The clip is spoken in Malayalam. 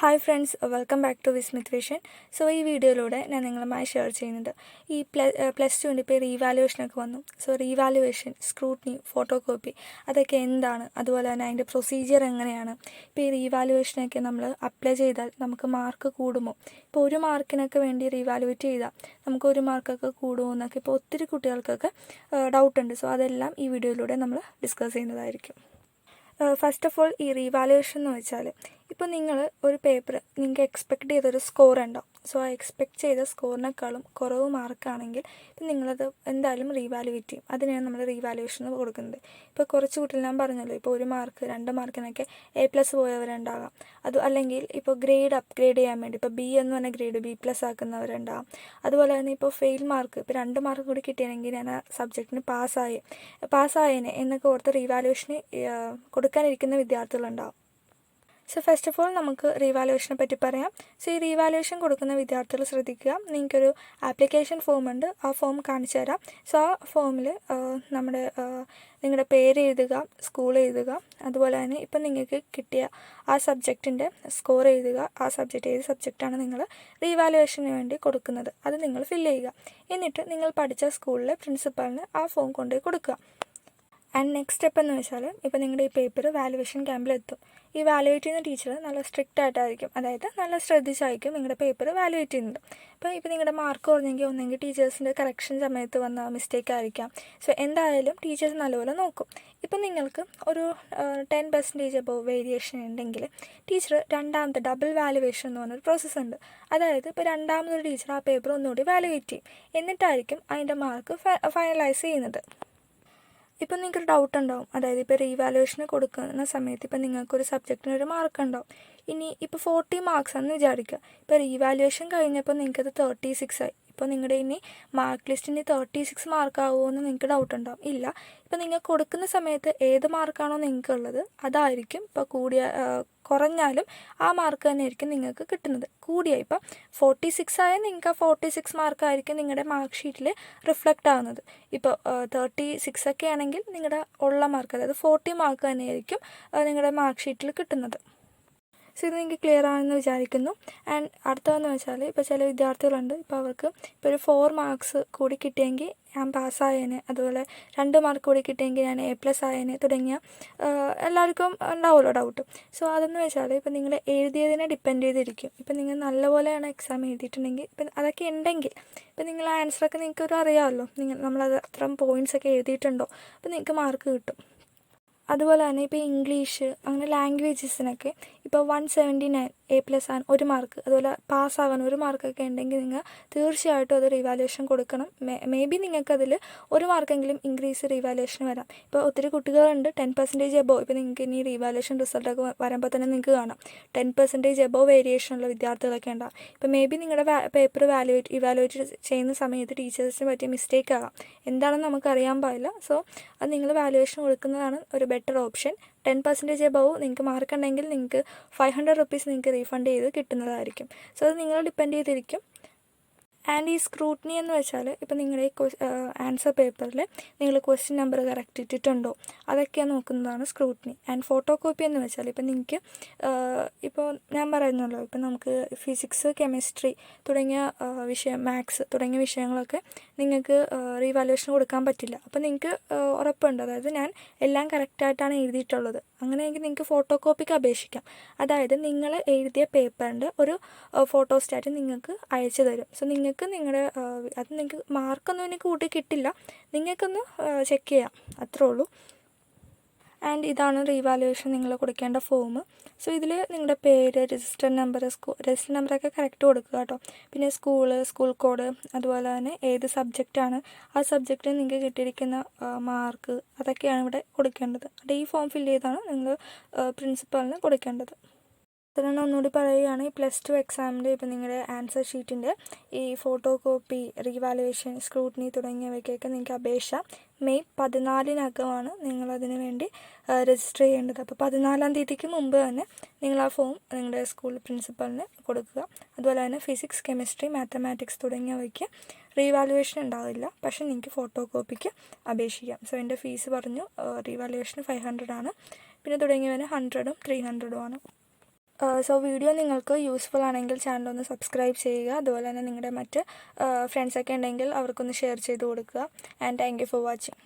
Hi friends welcome back to Vismith vision so ഈ വീഡിയോയിലൂടെ ഞാൻ നിങ്ങളുമായി ഷെയർ ചെയ്യുന്നത് ഈ പ്ലസ് ടുവിന്റെ ഇപ്പോൾ റീവാലുവേഷനൊക്കെ വന്നു. So revaluation scrutiny photo copy അതൊക്കെ എന്താണ്? അതുപോലെ തന്നെ അതിന്റെ പ്രൊസീജിയർ എങ്ങനെയാണ്? ഇപ്പോൾ ഈ റീവാലുവേഷനൊക്കെ നമ്മൾ അപ്ലൈ ചെയ്താൽ നമുക്ക് മാർക്ക് കൂടുമോ? ഇപ്പോൾ ഒരു മാർക്കിനൊക്കെ വേണ്ടി റീവാലുവേറ്റ് ചെയ്താൽ നമുക്ക് ഒരു മാർക്കൊക്കെ കൂടുമോ എന്നൊക്കെ ഇപ്പോൾ ഒത്തിരി കുട്ടികൾക്കൊക്കെ ഡൗട്ടുണ്ട് സോ അതെല്ലാം ഈ വീഡിയോയിലൂടെ നമ്മൾ ഡിസ്കസ് ചെയ്യുന്നതായിരിക്കും. ഫസ്റ്റ് ഓഫ് ഓൾ ഈ റീവാലുവേഷൻ എന്ന് വെച്ചാൽ ഇപ്പോൾ നിങ്ങൾ ഒരു പേപ്പർ നിങ്ങൾക്ക് എക്സ്പെക്ട് ചെയ്തൊരു സ്കോർ ഉണ്ടാവും സോ ആ എക്സ്പെക്ട് ചെയ്ത സ്കോറിനേക്കാളും കുറവ് മാർക്കാണെങ്കിൽ ഇപ്പം നിങ്ങളത് എന്തായാലും റീവാലുവേറ്റ് ചെയ്യും. അതിനാണ് നമ്മൾ റീവാലുവേഷൻ കൊടുക്കുന്നത്. ഇപ്പോൾ കുറച്ച് കുട്ടികൾ ഞാൻ പറഞ്ഞല്ലോ ഇപ്പോൾ ഒരു മാർക്ക് രണ്ട് മാർക്കിനൊക്കെ എ പ്ലസ് പോയവരുണ്ടാകാം. അത് അല്ലെങ്കിൽ ഇപ്പോൾ ഗ്രേഡ് അപ്ഗ്രേഡ് ചെയ്യാൻ വേണ്ടി ഇപ്പോൾ ബി എന്ന് പറഞ്ഞ ഗ്രേഡ് ബി പ്ലസ് ആക്കുന്നവരുണ്ടാകാം. അതുപോലെ തന്നെ ഇപ്പോൾ ഫെയിൽ മാർക്ക് ഇപ്പോൾ രണ്ട് മാർക്ക് കൂടി കിട്ടിയെങ്കിൽ ഞാൻ ആ സബ്ജക്റ്റിന് പാസ്സായി പാസ്സായേനെ എന്നൊക്കെ ഓർത്ത് റീവാലുവേഷന് കൊടുക്കാനിരിക്കുന്ന വിദ്യാർത്ഥികളുണ്ടാവും. സോ ഫസ്റ്റ് ഓഫ് ഓൾ നമുക്ക് റീവാലുവേഷനെ പറ്റി പറയാം. സോ ഈ റീവാലുവേഷൻ കൊടുക്കുന്ന വിദ്യാർത്ഥികൾ ശ്രദ്ധിക്കുക. നിങ്ങൾക്കൊരു ആപ്ലിക്കേഷൻ ഫോം ഉണ്ട്. ആ ഫോം കാണിച്ചു തരാം. സോ ആ ഫോമിൽ നമ്മുടെ നിങ്ങളുടെ പേര് എഴുതുക സ്കൂൾ എഴുതുക. അതുപോലെ തന്നെ ഇപ്പം നിങ്ങൾക്ക് കിട്ടിയ ആ സബ്ജക്റ്റിന്റെ സ്കോർ എഴുതുക. ആ സബ്ജക്റ്റ് ഏത് സബ്ജക്റ്റാണ് നിങ്ങൾ റീവാലുവേഷന് വേണ്ടി കൊടുക്കുന്നത്. അത് നിങ്ങൾ ഫില്ല് ചെയ്യുക. എന്നിട്ട് നിങ്ങൾ പഠിച്ച സ്കൂളിലെ പ്രിൻസിപ്പാളിന് ആ ഫോം കൊണ്ടുപോയി കൊടുക്കുക. ആൻഡ് നെക്സ്റ്റ് സ്റ്റെപ്പ് എന്ന് വെച്ചാൽ ഇപ്പോൾ നിങ്ങളുടെ ഈ പേപ്പർ വാലുവേഷൻ ക്യാമ്പിൽ എത്തും. ഈ വാലുവേറ്റ് ചെയ്യുന്ന ടീച്ചർ നല്ല സ്ട്രിക്റ്റ് ആയിട്ടായിരിക്കും. അതായത് നല്ല ശ്രദ്ധിച്ചായിരിക്കും നിങ്ങളുടെ പേപ്പർ വാലുവേറ്റ് ചെയ്യുന്നത്. അപ്പോൾ ഇപ്പോൾ നിങ്ങളുടെ മാർക്ക് കുറഞ്ഞെങ്കിൽ ഒന്നെങ്കിൽ ടീച്ചേഴ്സിന്റെ കറക്ഷൻ സമയത്ത് വന്ന മിസ്റ്റേക്ക് ആയിരിക്കാം. സോ എന്തായാലും ടീച്ചേഴ്സ് നല്ലപോലെ നോക്കും. ഇപ്പം നിങ്ങൾക്ക് ഒരു ടെൻ പെർസെന്റേജ് അബോ വേരിയേഷൻ ഉണ്ടെങ്കിൽ ടീച്ചർ രണ്ടാമത്തെ ഡബിൾ വാലുവേഷൻ എന്ന് പറഞ്ഞൊരു പ്രോസസ്സ് ഉണ്ട്. അതായത് ഇപ്പോൾ രണ്ടാമതൊരു ടീച്ചർ ആ പേപ്പർ ഒന്നുകൂടി വാലുവേറ്റ് ചെയ്യും. എന്നിട്ടായിരിക്കും അതിന്റെ മാർക്ക് ഫൈനലൈസ് ചെയ്യുന്നത്. ഇപ്പം നിങ്ങൾക്ക് ഡൗട്ട് ഉണ്ടാവും. അതായത് ഇപ്പോൾ റീവാലുവേഷന് കൊടുക്കുന്ന സമയത്ത് ഇപ്പം നിങ്ങൾക്കൊരു സബ്ജക്റ്റിന് ഒരു മാർക്ക് ഉണ്ടാവും. ഇനി ഇപ്പോൾ ഫോർട്ടി മാർക്സ് ആണെന്ന് വിചാരിക്കുക. ഇപ്പോൾ റീവാലുവേഷൻ കഴിഞ്ഞപ്പോൾ നിങ്ങൾക്കത് തേർട്ടി സിക്സ് ആയി. ഇപ്പോൾ നിങ്ങളുടെ ഇനി മാർക്ക് ലിസ്റ്റിന് തേർട്ടി സിക്സ് മാർക്ക് ആവുമോ നിങ്ങൾക്ക് ഡൗട്ട് ഉണ്ടാവും. ഇല്ല. ഇപ്പോൾ നിങ്ങൾ കൊടുക്കുന്ന സമയത്ത് ഏത് മാർക്കാണോ നിങ്ങൾക്കുള്ളത് അതായിരിക്കും ഇപ്പോൾ കൂടിയ കുറഞ്ഞാലും ആ മാർക്ക് തന്നെ ആയിരിക്കും നിങ്ങൾക്ക് കിട്ടുന്നത്. കൂടിയ ഇപ്പം ഫോർട്ടി സിക്സ് ആയാൽ നിങ്ങൾക്ക് ആ ഫോർട്ടി സിക്സ് മാർക്കായിരിക്കും നിങ്ങളുടെ മാർക്ക് ഷീറ്റിൽ റിഫ്ലക്റ്റ് ആവുന്നത്. ഇപ്പോൾ തേർട്ടി സിക്സ് ഒക്കെ ആണെങ്കിൽ നിങ്ങളുടെ ഉള്ള മാർക്ക് അതായത് ഫോർട്ടി മാർക്ക് തന്നെയായിരിക്കും നിങ്ങളുടെ മാർക്ക് ഷീറ്റിൽ കിട്ടുന്നത്. സോ ഇത് നിങ്ങൾക്ക് ക്ലിയർ ആണെന്ന് വിചാരിക്കുന്നു. ആൻഡ് അടുത്തതെന്ന് വെച്ചാൽ ഇപ്പോൾ ചില വിദ്യാർത്ഥികളുണ്ട്. ഇപ്പോൾ അവർക്ക് ഇപ്പോൾ ഒരു ഫോർ മാർക്സ് കൂടി കിട്ടിയെങ്കിൽ ഞാൻ പാസ്സായേനെ അതുപോലെ രണ്ട് മാർക്ക് കൂടി കിട്ടിയെങ്കിൽ ഞാൻ എ പ്ലസ് ആയേനെ തുടങ്ങിയ എല്ലാവർക്കും ഉണ്ടാവുമല്ലോ ഡൗട്ട് സോ അതെന്ന് വെച്ചാൽ ഇപ്പോൾ നിങ്ങൾ എഴുതിയതിനെ ഡിപ്പെൻഡ് ചെയ്തിരിക്കും. ഇപ്പം നിങ്ങൾ നല്ലപോലെയാണ് എക്സാം എഴുതിയിട്ടുണ്ടെങ്കിൽ ഇപ്പം അതൊക്കെ ഉണ്ടെങ്കിൽ ഇപ്പം നിങ്ങൾ ആൻസറൊക്കെ നിങ്ങൾക്ക് ഒരു അറിയാമല്ലോ. നിങ്ങൾ നമ്മളത് അത്രയും പോയിന്റ്സ് ഒക്കെ എഴുതിയിട്ടുണ്ടോ? അപ്പോൾ നിങ്ങൾക്ക് മാർക്ക് കിട്ടും. അതുപോലെ തന്നെ ഇപ്പോൾ ഇംഗ്ലീഷ് അങ്ങനെ ലാംഗ്വേജസിനൊക്കെ ഇപ്പോൾ one seventy nine A plus ആണ് ഒരു മാർക്ക് അതുപോലെ പാസ്സാവാൻ ഒരു മാർക്കൊക്കെ ഉണ്ടെങ്കിൽ നിങ്ങൾ തീർച്ചയായിട്ടും അത് റിവാലുവേഷൻ കൊടുക്കണം. മേ മേ ബി നിങ്ങൾക്കതിൽ ഒരു മാർക്കെങ്കിലും ഇൻക്രീസ് റിവാലുവേഷൻ വരാം. ഇപ്പോൾ ഒത്തിരി കുട്ടികളുണ്ട് ടെൻ പെർസെന്റേജ് എബോ ഇപ്പോൾ നിങ്ങൾക്ക് ഇനി റിവാലുവേഷൻ റിസൾട്ടൊക്കെ വരുമ്പോൾ തന്നെ നിങ്ങൾക്ക് കാണാം. ടെൻ പെർസെന്റേജ് എബോ വേരിയേഷനുള്ള വിദ്യാർത്ഥികളൊക്കെ ഉണ്ടാകും ഇപ്പോൾ മേ ബി നിങ്ങളുടെ പേപ്പർ വാലുവേറ്റ് ഇവാലുവേറ്റ് ചെയ്യുന്ന സമയത്ത് ടീച്ചേഴ്സിന് പറ്റിയ മിസ്റ്റേക്ക് ആകാം. എന്താണെന്ന് നമുക്കറിയാൻ പാടില്ല. സോ അത് നിങ്ങൾ വാലുവേഷൻ കൊടുക്കുന്നതാണ് ഒരു better option ten percentage above നിങ്ങൾക്ക് മാർക്ക് ഉണ്ടെങ്കിൽ നിങ്ങൾക്ക് ഫൈവ് ഹൺഡ്രഡ് റുപ്പീസ് നിങ്ങൾക്ക് റീഫണ്ട് ചെയ്ത് കിട്ടുന്നതായിരിക്കും. സോ അത് നിങ്ങൾ ഡിപ്പെൻഡ് ചെയ്തിരിക്കും. ആൻഡ് ഈ സ്ക്രൂട്ടിനി എന്ന് വെച്ചാൽ ഇപ്പോൾ നിങ്ങളുടെ ആൻസർ പേപ്പറിൽ നിങ്ങൾ ക്വസ്റ്റ്യൻ നമ്പർ കറക്റ്റ് ഇട്ടിട്ടുണ്ടോ? അതൊക്കെയാണ് നോക്കുന്നതാണ് സ്ക്രൂട്ടിനി. ആൻഡ് ഫോട്ടോ കോപ്പി എന്ന് വെച്ചാൽ ഇപ്പോൾ നിങ്ങൾക്ക് ഇപ്പോൾ ഞാൻ പറയുന്നല്ലോ ഇപ്പോൾ നമുക്ക് ഫിസിക്സ് കെമിസ്ട്രി തുടങ്ങിയ വിഷയം മാത്സ് തുടങ്ങിയ വിഷയങ്ങളൊക്കെ നിങ്ങൾക്ക് റീവാലുവേഷൻ കൊടുക്കാൻ പറ്റില്ല. അപ്പോൾ നിങ്ങൾക്ക് ഉറപ്പുണ്ട്. അതായത് ഞാൻ എല്ലാം കറക്റ്റായിട്ടാണ് എഴുതിയിട്ടുള്ളത്. അങ്ങനെയെങ്കിൽ നിങ്ങൾക്ക് ഫോട്ടോ കോപ്പിക്ക് അപേക്ഷിക്കാം. അതായത് നിങ്ങൾ എഴുതിയ പേപ്പറിന്റെ ഒരു ഫോട്ടോസ്റ്റാറ്റ് നിങ്ങൾക്ക് അയച്ചു തരും. സോ നിങ്ങൾക്ക് നിങ്ങളുടെ അത് നിങ്ങൾക്ക് മാർക്കൊന്നും എനിക്ക് കൂട്ടി കിട്ടില്ല. നിങ്ങൾക്കൊന്ന് ചെക്ക് ചെയ്യാം. അത്രേ ഉള്ളൂ. ആൻഡ് ഇതാണ് റീവാലുവേഷൻ നിങ്ങൾ കൊടുക്കേണ്ട ഫോം സോ ഇതിൽ നിങ്ങളുടെ പേര് രജിസ്റ്റർ നമ്പർ സ്കൂ രജിസ്റ്റർ നമ്പറൊക്കെ കറക്റ്റ് കൊടുക്കുക കേട്ടോ. പിന്നെ സ്കൂൾ സ്കൂൾ കോഡ് അതുപോലെ തന്നെ ഏത് സബ്ജക്റ്റാണ് ആ സബ്ജക്റ്റിന് നിങ്ങൾക്ക് കിട്ടിയിരിക്കുന്ന മാർക്ക് അതൊക്കെയാണ് ഇവിടെ കൊടുക്കേണ്ടത്. ഈ ഫോം ഫില്ല് ചെയ്താണ് നിങ്ങൾ പ്രിൻസിപ്പാളിന് കൊടുക്കേണ്ടത്. അതിനാണ് ഒന്നുകൂടി പറയുകയാണ്. പ്ലസ് ടു എക്സാമിന്റെ ഇപ്പോൾ നിങ്ങളുടെ ആൻസർ ഷീറ്റിന്റെ ഈ ഫോട്ടോ കോപ്പി റീവാലുവേഷൻ സ്ക്രൂട്ടിനി തുടങ്ങിയവയ്ക്കൊക്കെ നിങ്ങൾക്ക് അപേക്ഷ മെയ് പതിനാലിനകമാണ് നിങ്ങളതിന് വേണ്ടി രജിസ്റ്റർ ചെയ്യേണ്ടത്. അപ്പോൾ പതിനാലാം തീയതിക്ക് മുമ്പ് തന്നെ നിങ്ങൾ ആ ഫോം നിങ്ങളുടെ സ്കൂൾ പ്രിൻസിപ്പലിന് കൊടുക്കുക. അതുപോലെ തന്നെ ഫിസിക്സ് കെമിസ്ട്രി മാത്തമാറ്റിക്സ് തുടങ്ങിയവയ്ക്ക് റീവാലുവേഷൻ ഉണ്ടാവില്ല. പക്ഷേ നിങ്ങൾക്ക് ഫോട്ടോ കോപ്പിക്ക് അപേക്ഷിക്കാം. സോ എന്റെ ഫീസ് പറഞ്ഞു റീവാലുവേഷന് ഫൈവ് ഹൺഡ്രഡ് ആണ്. പിന്നെ തുടങ്ങിയവന് ഹൺഡ്രഡും ത്രീ ഹൺഡ്രഡും ആണ്. സോ വീഡിയോ നിങ്ങൾക്ക് യൂസ്ഫുൾ ആണെങ്കിൽ ചാനൽ ഒന്ന് സബ്സ്ക്രൈബ് ചെയ്യുക. അതുപോലെ തന്നെ നിങ്ങളുടെ മറ്റ് ഫ്രണ്ട്സൊക്കെ ഉണ്ടെങ്കിൽ അവർക്കൊന്ന് ഷെയർ ചെയ്ത് കൊടുക്കുക. And thank you for watching